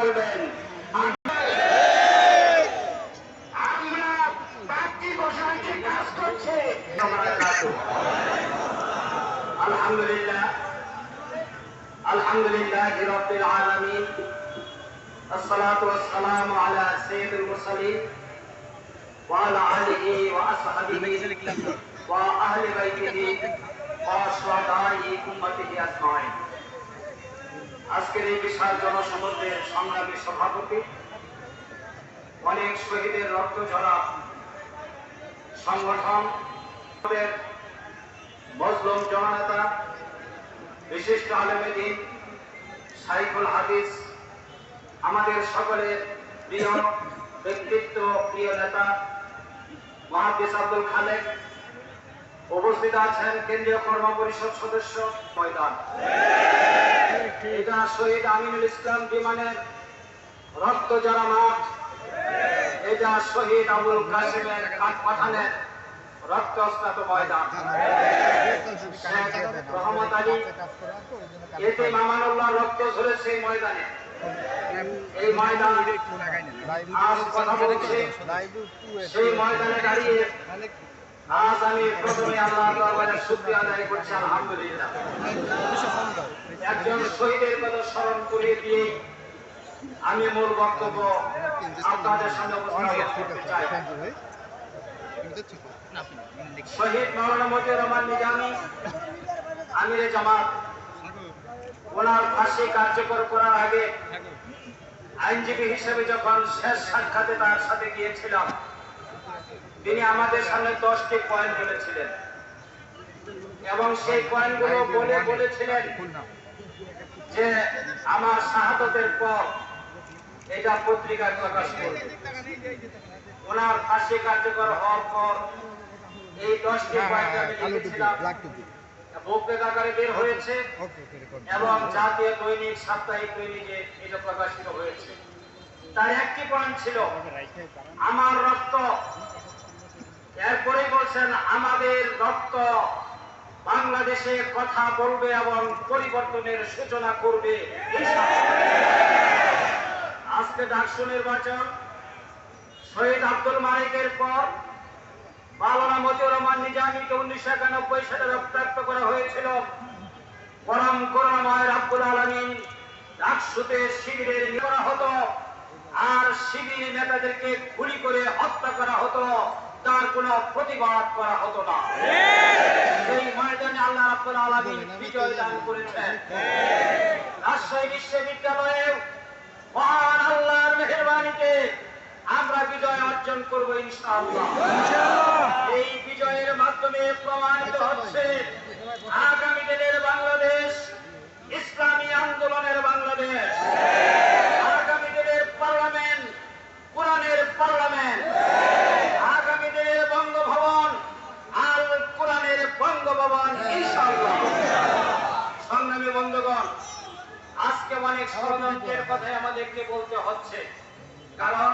বলবেন আমরা বাকি বসায় যে কাজ করছে আলহামদুলিল্লাহ আলহামদুলিল্লাহ রব্বিল আলামিন الصلاة والسلام على سيد المرسلين وعلى آله وأصحابه وأهل بيته وشهداء أمته أجمعين আজকের এই বিশাল জনসমুদ্রের সংগ্রামী সভাপতি, অনেক শহীদের রক্ত ঝরা সংগঠন মজলুম জননেতা, বিশিষ্ট আলমেদিন সাইফুল হাদিস, আমাদের সকলের প্রিয় ব্যক্তিত্ব, প্রিয় নেতা, মহাদিস আব্দুল খালেক উপস্থিত আছেন কেন্দ্রীয় কর্ম পরিষদ সদস্য ময়দান। এটা শহীদ আমিনুল ইসলাম বিমানের রক্ত যারা মাঠ। এটা শহীদ আবুল কাসিমের কাঠ পাঠানের রক্ত ময়দান রহমত আলী এতে মামানুল্লাহ রক্ত ঝরেছে এই ময়দানে। এই ময়দান সেই ময়দানে দাঁড়িয়ে আজ আমি প্রথমে আল্লাহ দরবারে শুকরিয়া আদায় করছি, আলহামদুলিল্লাহ। একজন শহীদের কথা স্মরণ দিয়ে আমি মূল বক্তব্য আপনাদের সামনে উপস্থাপন করতে চাই। শহীদ মাওলানা মতিউর রহমান নিজামী, আমিরে জামাত, ওনার ফাঁসি কার্যকর করার আগে আইনজীবী হিসেবে যখন শেষ সাক্ষাতে তার সাথে গিয়েছিলাম তিনি আমাদের সামনে দশটি পয়েন্ট বলেছিলেন। এবং সেই পয়েন্টগুলো বলে বলেছিলেন যে আমার শাহাদতের পর এটা পত্রিকায় প্রকাশ করবে। ওনার ফাঁসি কার্যকর হওয়ার পর এই দশটি পয়েন্ট আমি লিখেছিলাম। বুকলেট আকারে বের হয়েছে এবং জাতীয় দৈনিক সাপ্তাহিক দৈনিকে এটা প্রকাশিত হয়েছে। তার একটি পয়েন্ট ছিল। আমার রক্ত। এরপরে বলছেন, আমাদের রক্ত বাংলাদেশে কথা বলবে এবং পরিবর্তনের সূচনা করবে। আজকে ডাকসু নির্বাচন শহীদ আব্দুল মালিকের পর মাওলানা মতিউর রহমান নিজামীকে উনিশশো একানব্বই সালে রক্তাক্ত করা হয়েছিল। পরম করুণাময় রাব্বুল আলমিন ডাকসুতে শিবিরের করা হতো। আর শিবির নেতাদেরকে গুলি করে হত্যা করা হতো, তার কোনো প্রতিবাদ করা হতো না। সেই ময়দানে আল্লাহ রাব্বুল আলামিন বিজয় দান করেছেন। রাজশাহী বিশ্ববিদ্যালয়ে মহান আল্লাহর মেহেরবানিতে আমরা বিজয় অর্জন করব ইনশাআল্লাহ। এই বিজয়ের মাধ্যমে প্রমাণিত হচ্ছে, আগামী দিনের বাংলাদেশ ইসলামী আন্দোলনের বাংলাদেশ আগামী দিনের পার্লামেন্ট কোরআনের পার্লামেন্ট আগামী দিনের বঙ্গভবন আল কোরআনের বঙ্গভবন ইনশাআল্লাহ সংগ্রামী বন্ধুগণ আজকে অনেক ষড়যন্ত্রের কথাই আমাদেরকে বলতে হচ্ছে। কারণ